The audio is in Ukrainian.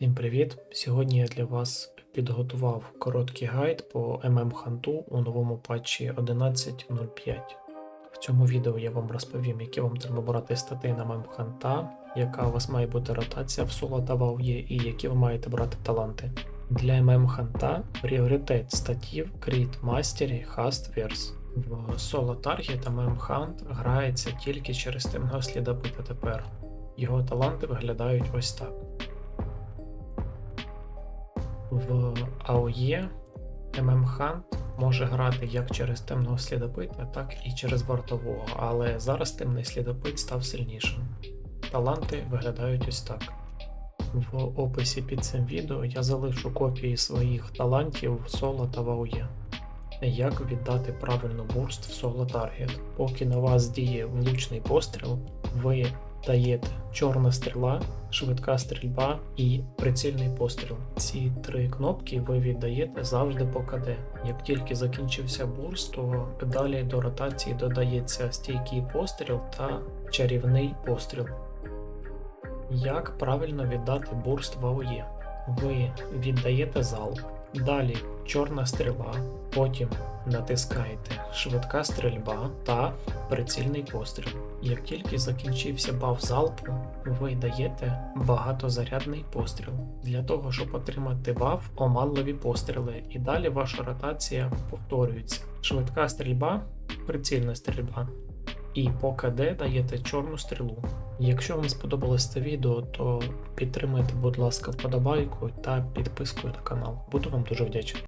Всім привіт! Сьогодні я для вас підготував короткий гайд по MM ханту у новому патчі 11.05. В цьому відео я вам розповім, які вам треба брати стати на MM ханта, яка у вас має бути ротація в соло та ваує, і які ви маєте брати таланти. Для MM ханта пріоритет статів Кріт Мастері Хаст Верс. В соло Таргет MM Hunt грається тільки через темного слідопита тепер. Його таланти виглядають ось так. В АОЄ ММ Hunt може грати як через темного слідопита, так і через вартового, але зараз темний слідопит став сильнішим. Таланти виглядають ось так. В описі під цим відео я залишу копії своїх талантів в соло та в АОЄ. Як віддати правильно бурст в соло таргет. Поки на вас діє влучний постріл, ви даєте чорна стріла, швидка стрільба і прицільний постріл. Ці три кнопки ви віддаєте завжди по КД. Як тільки закінчився бурст, то далі до ротації додається стійкий постріл та чарівний постріл. Як правильно віддати бурст в АОЄ? Ви віддаєте залп, далі чорна стріла, потім натискаєте швидка стрільба та прицільний постріл. Як тільки закінчився баф залпу, ви даєте багатозарядний постріл для того, щоб отримати баф оманливі постріли, і далі ваша ротація повторюється. Швидка стрільба, прицільна стрільба. І по КД даєте чорну стрілу. Якщо вам сподобалось це відео, то підтримайте, будь ласка, вподобайку та підпискою на канал. Буду вам дуже вдячний.